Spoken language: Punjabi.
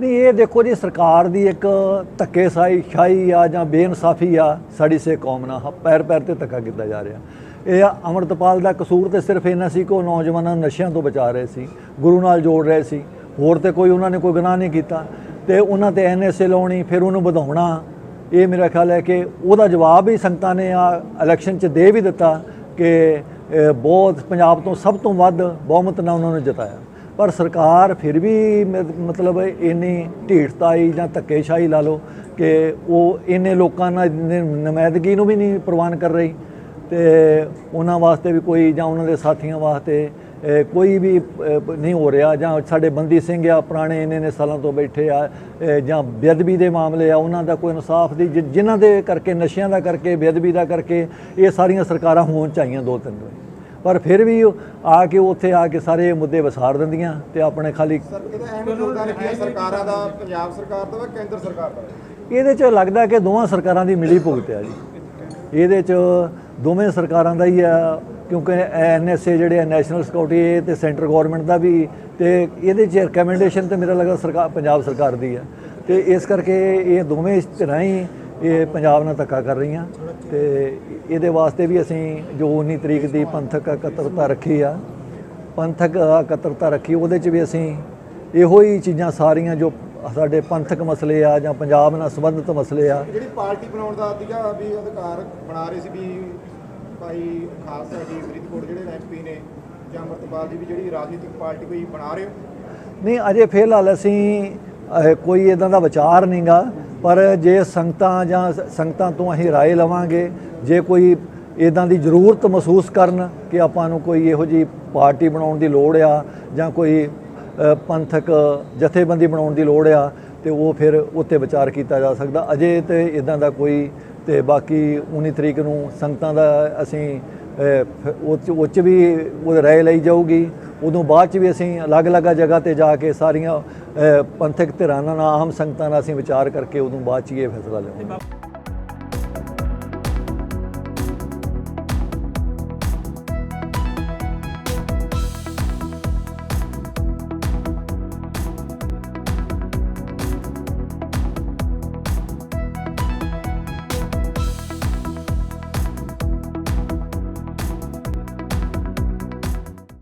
ਨਹੀਂ, ਇਹ ਦੇਖੋ ਜੀ, ਸਰਕਾਰ ਦੀ ਇੱਕ ਧੱਕੇਸਾਈ ਸ਼ਾਹੀ ਆ ਜਾਂ ਬੇਇਨਸਾਫੀ ਆ, ਸਾਡੀ ਸੇ ਕੌਮ ਨਾਲ ਹ- ਪੈਰ ਪੈਰ ਤੇ ਧੱਕਾ ਕੀਤਾ ਜਾ ਰਿਹਾ। ਇਹ ਆ ਅਮਰਤਪਾਲ ਦਾ ਕਸੂਰ ਤੇ ਸਿਰਫ ਇਹਨਾਂ ਸੀ ਕਿ ਉਹ ਨੌਜਵਾਨਾਂ ਨੂੰ ਨਸ਼ਿਆਂ ਤੋਂ ਬਚਾ ਰਹੇ ਸੀ, ਗੁਰੂ ਨਾਲ ਜੋੜ ਰਹੇ ਸੀ। ਹੋਰ ਤੇ ਕੋਈ ਉਹਨਾਂ ਨੇ ਕੋਈ ਗੁਨਾਹ ਨਹੀਂ ਕੀਤਾ। ਤੇ ਉਹਨਾਂ ਤੇ ਐਨਐਸਏ ਲਾਉਣੀ, ਫਿਰ ਉਹਨੂੰ ਵਧਾਉਣਾ, ਇਹ ਮੇਰਾ ਖਿਆਲ ਹੈ ਕਿ ਉਹਦਾ ਜਵਾਬ ਹੀ ਸੰਗਤਾਂ ਨੇ ਆ ਇਲੈਕਸ਼ਨ 'ਚ ਦੇ ਵੀ ਦਿੱਤਾ ਕਿ ਬਹੁਤ ਪੰਜਾਬ ਤੋਂ ਸਭ ਤੋਂ ਵੱਧ ਬਹੁਮਤ ਨਾਲ ਉਹਨਾਂ ਨੂੰ ਜਿਤਾਇਆ। ਪਰ ਸਰਕਾਰ ਫਿਰ ਵੀ ਮਤਲਬ ਇੰਨੀ ਢੀਠਤਾਈ ਜਾਂ ਧੱਕੇਸ਼ਾਹੀ ਲਾ ਲਓ ਕਿ ਉਹ ਇੰਨੇ ਲੋਕਾਂ ਨਾਲ ਨ- ਨੁਮਾਇੰਦਗੀ ਨੂੰ ਵੀ ਨਹੀਂ ਪ੍ਰਵਾਨ ਕਰ ਰਹੀ ਤੇ ਉਹਨਾਂ ਵਾਸਤੇ ਵੀ ਕੋਈ ਜਾਂ ਉਹਨਾਂ ਦੇ ਸਾਥੀਆਂ ਵਾਸਤੇ ਕੋਈ ਵੀ ਨਹੀਂ ਹੋ ਰਿਹਾ ਜਾਂ ਸਾਡੇ ਬੰਦੀ ਸਿੰਘ ਆ, ਪੁਰਾਣੇ ਇੰਨੇ ਨੇ ਸਾਲਾਂ ਤੋਂ ਬੈਠੇ ਆ ਜਾਂ ਬੇਅਦਬੀ ਦੇ ਮਾਮਲੇ ਆ, ਉਹਨਾਂ ਦਾ ਕੋਈ ਇਨਸਾਫ ਦੀ, ਜਿ- ਜਿਨ੍ਹਾਂ ਦੇ ਕਰਕੇ, ਨਸ਼ਿਆਂ ਦਾ ਕਰਕੇ, ਬੇਅਦਬੀ ਦਾ ਕਰਕੇ ਇਹ ਸਾਰੀਆਂ ਸਰਕਾਰਾਂ ਹੋਣ ਚਾਹੀਆਂ ਦੋ ਤਿੰਨ ਵਾਰੀ ਪਰ ਫਿਰ ਵੀ ਆ ਕੇ ਉੱਥੇ ਆ ਕੇ ਸਾਰੇ ਮੁੱਦੇ ਵਿਸਾਰ ਦਿੰਦੀਆਂ ਤੇ ਆਪਣੇ ਖਾਲੀ ਸਰ ਇਹਦਾ ਅਹਿਮ ਯੋਗਦਾਨ ਕੀ ਹੈ? ਸਰਕਾਰਾਂ ਦਾ ਪੰਜਾਬ ਸਰਕਾਰ ਦਾ ਵਾ ਕੇਂਦਰ ਸਰਕਾਰ ਦਾ? ਵਾ? ਇਹਦੇ 'ਚ ਲੱਗਦਾ ਕਿ ਦੋਵਾਂ ਸਰਕਾਰਾਂ ਦੀ ਮਿਲੀ ਭੁਗਤ ਹੈ ਜੀ। ਇਹਦੇ 'ਚ ਦੋਵੇਂ ਸਰਕਾਰਾਂ ਦਾ ਹੀ ਆ ਕਿਉਂਕਿ ਐਨਐਸਏ ਜਿਹੜੇ ਆ ਨੈਸ਼ਨਲ ਸਿਕਿਉਰਿਟੀ ਤੇ ਸੈਂਟਰ ਗਵਰਨਮੈਂਟ ਦਾ ਵੀ ਤੇ ਇਹਦੇ 'ਚ ਰეკਮੈਂਡੇਸ਼ਨ ਤੇ ਮੇਰਾ ਲੱਗਦਾ ਸਰਕਾਰ ਪੰਜਾਬ ਸਰਕਾਰ ਦੀ ਆ ਤੇ ਇਸ ਕਰਕੇ ਇਹ ਦੋਵੇਂ ਧਿਰਾਂ ਹੀ ਇਹ ਪੰਜਾਬ ਨਾਲ ਧੱਕਾ ਕਰ ਰਹੀਆਂ ਤੇ ਇਹਦੇ ਵਾਸਤੇ ਵੀ ਅਸੀਂ ਜੋ 19 ਤਰੀਕ ਦੀ ਪੰਥਕ ਇਕੱਤਰਤਾ ਰੱਖੀ ਆ ਪੰਥਕ ਇਕੱਤਰਤਾ ਰੱਖੀ ਉਹਦੇ 'ਚ ਵੀ ਅਸੀਂ ਇਹੋ ਹੀ ਚੀਜ਼ਾਂ ਸਾਰੀਆਂ ਜੋ ਸਾਡੇ ਪੰਥਕ ਮਸਲੇ ਆ ਜਾਂ ਪੰਜਾਬ ਨਾਲ ਸੰਬੰਧਿਤ ਮਸਲੇ ਆ। ਜਿਹੜੀ ਪਾਰਟੀ ਬਣਾਉਣ ਦਾ ਸੀਗਾ ਵੀ ਅਧਿਕਾਰ ਬਣਾ ਰਹੇ ਸੀ ਵੀ ਭਾਈ ਖਾਲਸਾ ਜੀ ਫਰੀਦਕੋਟ ਜਿਹੜੇ ਐਮਪੀ ਨੇ ਜਾਂ ਅਮਰਤਪਾਲ ਵੀ ਜਿਹੜੀ ਰਾਜਨੀਤਿਕ ਪਾਰਟੀ ਕੋਈ ਬਣਾ ਰਹੇ ਹੋ? ਨਹੀਂ ਅਜੇ ਫਿਲਹਾਲ ਅਸੀਂ ਕੋਈ ਇਦਾਂ ਦਾ ਵਿਚਾਰ ਨਹੀਂਗਾ ਪਰ ਜੇ ਸੰਗਤਾਂ ਜਾਂ ਸ- ਸੰਗਤਾਂ ਤੋਂ ਅਸੀਂ رائے ਲਵਾਂਗੇ ਜੇ ਕੋਈ ਇਦਾਂ ਦੀ ਜ਼ਰੂਰਤ ਮਹਿਸੂਸ ਕਰਨ ਕਿ ਆਪਾਂ ਨੂੰ ਕੋਈ ਇਹੋ ਜੀ ਪਾਰਟੀ ਬਣਾਉਣ ਦੀ ਲੋੜ ਆ ਜਾਂ ਕੋਈ ਅ, ਪੰਥਕ ਜਥੇਬੰਦੀ ਬਣਾਉਣ ਦੀ ਲੋੜ ਆ ਤੇ ਉਹ ਫਿਰ ਉੱਤੇ ਵਿਚਾਰ ਕੀਤਾ ਜਾ ਸਕਦਾ ਅਜੇ ਤੇ ਇਦਾਂ ਦਾ ਕੋਈ ਤੇ ਬਾਕੀ 19 ਤਰੀਕ ਨੂੰ ਸੰਗਤਾਂ ਦਾ ਅਸੀਂ ਅ, ਫ- ਉਹ 'ਚ- ਉਹ 'ਚ ਵੀ ਉਹ ਰਾਏ ਲਈ ਜਾਊਗੀ ਉਦੋਂ ਬਾਅਦ ਚ ਵੀ ਅਸੀਂ ਅਲੱਗ-ਅਲੱਗ ਜਗ੍ਹਾ ਤੇ ਜਾ ਕੇ ਸਾਰੀਆਂ ਪੰਥਕ ਧਿਰਾਂ ਨਾਲ, ਆਮ ਸੰਗਤਾਂ ਨਾਲ ਅਸੀਂ ਵਿਚਾਰ ਕਰਕੇ ਉਦੋਂ ਬਾਅਦ ਚ ਹੀ ਇਹ ਫੈਸਲਾ ਲਿਆ